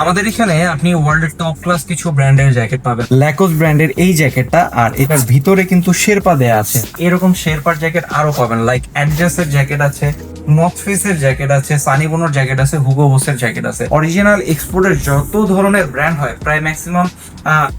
আমাদের এখানে আপনি ওয়ার্ল্ডের টপ ক্লাস কিছু ব্র্যান্ডের জ্যাকেট পাবেন। ল্যাকোস ব্র্যান্ডের এই জ্যাকেটটা আর এটার ভিতরে কিন্তু শেরপা দেয়া আছে। এরকম শেরপার জ্যাকেট আরও পাবেন লাইক অ্যাডিডাসের জ্যাকেট আছে নর্থ ফেসের জ্যাকেট আছে সানি বোনোর জ্যাকেট আছে হুগো বোসের জ্যাকেট আছে। অরিজিনাল এক্সপোর্টের যত ধরনের ব্র্যান্ড হয়, প্রায় ম্যাক্সিমাম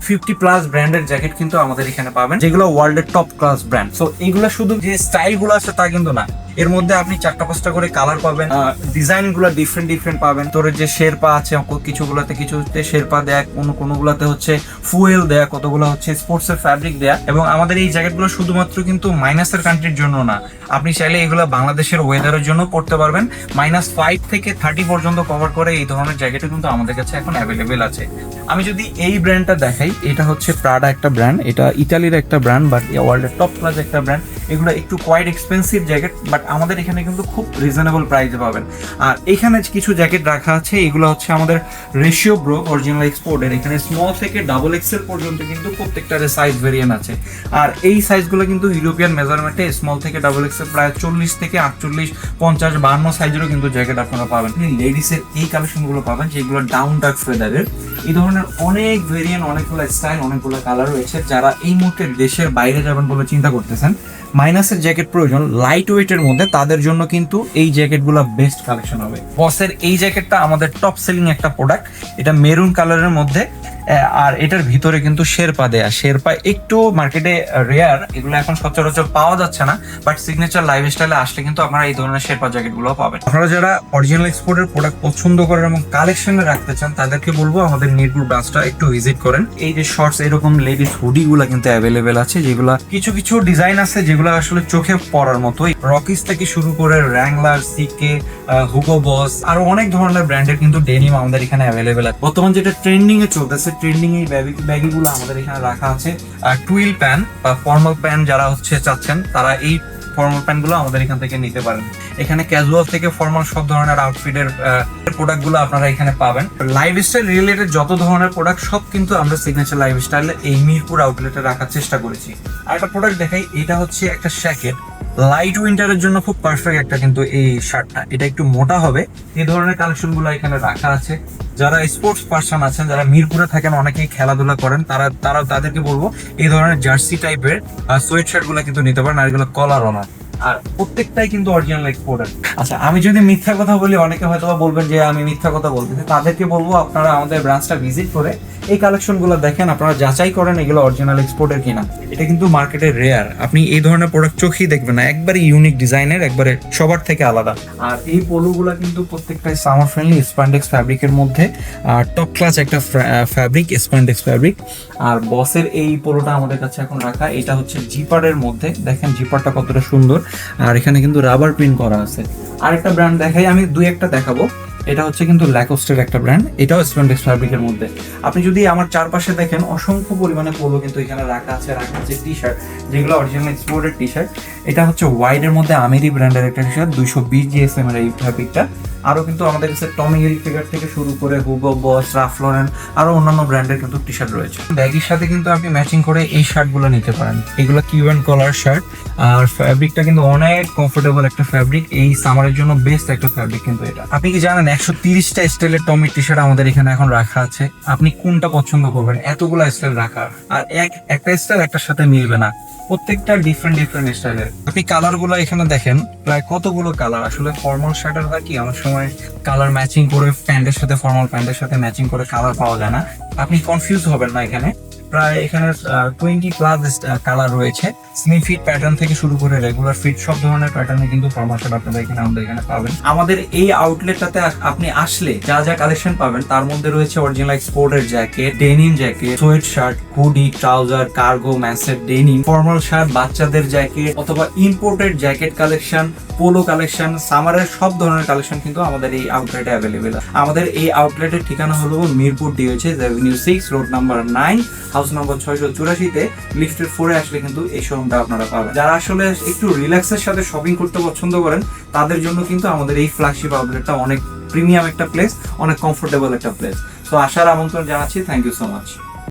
ফিফটি প্লাস ব্র্যান্ডের জ্যাকেট কিন্তু আমাদের এখানে পাবেন, যেগুলো ওয়ার্ল্ডের টপ ক্লাস ব্র্যান্ড সো এগুলো শুধু যে স্টাইলগুলো আছে তা কিন্তু না। এর মধ্যে আপনি চারটা পাঁচটা করে কালার পাবেন ডিজাইনগুলো ডিফারেন্ট ডিফারেন্ট পাবেন। তোর যে শেরপা আছে কিছু গুলাতে কিছুতে শেরপা দেয়া, কোনো কোনো গুলাতে হচ্ছে ফুয়েল দেয়া, কতগুলো হচ্ছে স্পোর্টস এর ফ্যাব্রিক দেয়া। এবং আমাদের এই জ্যাকেটগুলো শুধুমাত্র কিন্তু মাইনাসের কান্ট্রির জন্য না। আপনি চাইলে এগুলো বাংলাদেশের ওয়েদারের জন্য পড়তে পারবেন। মাইনাস ফাইভ থেকে থার্টি পর্যন্ত কভার করে এই ধরনের জ্যাকেটও কিন্তু আমাদের কাছে এখন অ্যাভেলেবেল আছে। আমি যদি এই ব্র্যান্ডটা দেখাই, এটা হচ্ছে প্রাডা একটা ব্র্যান্ড এটা ইটালির একটা ব্র্যান্ড বাট ওয়ার্ল্ডের টপ ক্লাস একটা ব্র্যান্ড এগুলো একটু কোয়াইট এক্সপেন্সিভ জ্যাকেট বাট আমাদের এখানে কিন্তু খুব রিজনেবল প্রাইসে পাবেন। আর এখানে কিছু জ্যাকেট রাখা আছে, এগুলো হচ্ছে আমাদের রেশিও ব্রো অরিজিনাল এক্সপোর্টের এখানে স্মল থেকে ডাবল এক্সেল পর্যন্ত কিন্তু প্রত্যেকটার সাইজ ভেরিয়েন্ট আছে। আর এই সাইজগুলো কিন্তু ইউরোপিয়ান মেজারমেন্টে স্মল থেকে ডাবল এক্সেল প্রায় চল্লিশ থেকে আটচল্লিশ, পঞ্চাশ, বান্ন সাইজেরও কিন্তু জ্যাকেট আপনারা পাবেন। লেডিসের এই কালেকশনগুলো পাবেন, যেগুলো ডাউন ডার্ক ফেদারের এই ধরনের অনেক ভেরিয়েন্ট অনেকগুলো স্টাইল অনেকগুলো কালার রয়েছে। যারা এই মুহূর্তে দেশের বাইরে যাবেন বলে চিন্তা করতেছেন মাইনাসের জ্যাকেট প্রয়োজন লাইট ওয়েটের মধ্যে তাদের জন্য কিন্তু এই জ্যাকেটগুলো বেস্ট কালেকশন হবে। বসের এই জ্যাকেটটা আমাদের টপ সেলিং একটা প্রোডাক্ট এটা মেরুন কালারের মধ্যে আর এটার ভিতরে কিন্তু শেরপা দেয়া। শেরপা একটু মার্কেটে রেয়ার এগুলো এখন সচরাচর পাওয়া যাচ্ছে না বাট সিগনেচার লাইফস্টাইলে আসলে কিন্তু আপনারা এই ধরনের শেরপা জ্যাকেটগুলো পাবেন। আপনারা যারা অরিজিনাল এক্সপোর্টের প্রোডাক্ট পছন্দ করেন এবং কালেকশনে রাখতে চান, তাদেরকে বলব আমাদের মিরপুর ব্রাঞ্চটা একটু ভিজিট করেন। এই যে শর্টস এরকম লেডিস হুডি গুলা কিন্তু অ্যাভেলেবেল আছে, যেগুলা কিছু কিছু ডিজাইন আছে যেগুলো আসলে চোখে পড়ার মতো রকিস থেকে শুরু করে র্যাংলার সিকে হুগো বস আরও অনেক ধরনের ব্র্যান্ডের কিন্তু ডেনিম আমাদের এখানে অ্যাভেলেবেল আছে। বর্তমান যেটা ট্রেন্ডিং এ চলতেছে ট্রেন্ডিং এই ব্যাগি গুলো আমাদের এখানে রাখা আছে। আর টুইল প্যান বা ফর্মাল প্যান যারা হচ্ছে চাচ্ছেন, তারা এই ফর্মাল প্যান্টগুলো আমাদের এখান থেকে নিতে পারেন। এখানে ক্যাজুয়াল থেকে ফর্মাল সব ধরনের আউটফিটের প্রোডাক্টগুলো আপনারা এখানে পাবেন। লাইফস্টাইল রিলেটেড যত ধরনের প্রোডাক্ট সব কিন্তু আমরা সিগনেচার লাইফস্টাইলে এই মিরপুর আউটলেটে রাখার চেষ্টা করেছি। আর একটা প্রোডাক্ট দেখাই, এটা হচ্ছে একটা শ্যাকেট লাইট উইন্টারের জন্য খুব পারফেক্ট একটা কিন্তু এই শার্টটা এটা একটু মোটা হবে। এই ধরনের কালেকশনগুলো এখানে রাখা আছে। যারা স্পোর্টস পার্সন আছেন, যারা মিরপুরে থাকেন, অনেকেই খেলাধুলা করেন, তারা তারা তাদেরকে বলব, এই ধরনের জার্সি টাইপের সোয়েট শার্টগুলো কিন্তু নিতে পারেন, আর এগুলো কলার না আর প্রত্যেকটাই কিন্তু অরিজিনাল এক্সপোর্টার আচ্ছা আমি যদি মিথ্যা কথা বলি, অনেকে হয়তো বলবেন যে আমি মিথ্যা কথা বলতেছি। তাদেরকে বলব, আপনারা আমাদের ব্রাঞ্চটা ভিজিট করে এই কালেকশনগুলো দেখেন। আপনারা যাচাই করেন এগুলো অরিজিনাল এক্সপোর্টের কিনা। এটা কিন্তু মার্কেটে রেয়ার আপনি এই ধরনের প্রোডাক্ট চোখেই দেখবেন না। একবারে ইউনিক ডিজাইনের একবারে সবার থেকে আলাদা। আর এই পোলোগুলো কিন্তু প্রত্যেকটাই সামার ফ্রেন্ডলি স্প্যান্ডেক্স ফ্যাব্রিকের মধ্যে। আর টপ ক্লাস একটা ফ্যাব্রিক স্প্যান্ডেক্স ফ্যাব্রিক আর বসের এই পোলোটা আমাদের কাছে এখন রাখা। এটা হচ্ছে জিপারের মধ্যে। দেখেন জিপারটা কতটা সুন্দর। আর এখানে কিন্তু রাবার প্রিন্ট করা আছে। আরেকটা ব্র্যান্ড দেখাই, আমি দুই একটা দেখাবো। এটা হচ্ছে কিন্তু ল্যাকোস্টের একটা ব্র্যান্ড এটাও স্পেন্ডেক্স ফ্যাব্রিকের মধ্যে। আপনি যদি আমার চারপাশে দেখেন, অসংখ্য পরিমাণে পোলো কিন্তু এখানে রাখা আছে রাখা আছে টি শার্ট যেগুলো অরিজিনাল এক্সপোর্টের টি শার্ট এটা হচ্ছে ওয়াইডের মধ্যে আমেরি ব্র্যান্ডের একটা টি শার্ট দুইশো বিশ জিএসএম এর এই ফ্যাব্রিকটা আরও কিন্তু আমাদের কাছে টমি হিল ফিগার থেকে শুরু করে হুগো বস রাফলরেন আরও অন্যান্য ব্র্যান্ডের কিন্তু টি শার্ট রয়েছে। ব্যাগের সাথে কিন্তু আপনি ম্যাচিং করে এই শার্টগুলো নিতে পারেন। এগুলো কিউএন কলার শার্ট আর ফ্যাব্রিকটা কিন্তু অনেক কমফোর্টেবল একটা ফ্যাব্রিক এই সামারের জন্য বেস্ট একটা ফ্যাব্রিক কিন্তু এটা। আপনি কি জানেন, একশো তিরিশটা স্টাইলের টমি টি শার্ট আমাদের এখানে এখন রাখা আছে। আপনি কোনটা পছন্দ করবেন? এতগুলো স্টাইল রাখা। আর এক, একটা স্টাইল একটার সাথে মিলবে না। প্রত্যেকটা ডিফারেন্ট ডিফারেন্ট স্টাইলের আপনি কালারগুলো এখানে দেখেন, প্রায় কতগুলো কালার আসলে ফর্মাল শার্টের হয় কি অনেক সময় কালার ম্যাচিং করে প্যান্টের সাথে ফর্মাল প্যান্টের সাথে ম্যাচিং করে কালার পাওয়া যায় না। আপনি কনফিউজ হবেন না এখানে। প্রায় এখানে টোয়েন্টি প্লাস কালার রয়েছে। স্লিম ফিট প্যাটার্ন থেকে শুরু করে রেগুলার ফিট সব ধরনের প্যাটার্নে কিন্তু ফর্মাল শার্ট আপনারা এখানে আমাদের এখানে পাবেন। আমাদের এই আউটলেটটাতে আপনি আসলে যা যা কালেকশন পাবেন, তার মধ্যে রয়েছে অরিজিনাল এক্সপোর্টের jacket denim jacket sweatshirt hoodie trouser cargo ম্যাসের ডেনিম ফর্মাল শার্ট বাচ্চাদের জ্যাকেট অথবা imported jacket collection polo collection সামারের সব ধরনের কালেকশন কিন্তু আমাদের এই আউটলেটে অ্যাভেলেবেল আমাদের এই আউটলেটের ঠিকানা হলো Mirpur DOHS avenue six road number nine house number ছয়শো চুরাশিতে লিফটের ফোরে আসলে কিন্তু এই শোরুমটা আপনারা পাবেন। যারা আসলে একটু রিল্যাক্সের সাথে শপিং করতে পছন্দ করেন, তাদের জন্য কিন্তু আমাদের এই ফ্ল্যাগশিপ আউটলেটটা অনেক প্রিমিয়াম একটা প্লেস অনেক কমফোর্টেবল একটা প্লেস তো আসার আমন্ত্রণ জানাচ্ছি থ্যাংক ইউ সো মাচ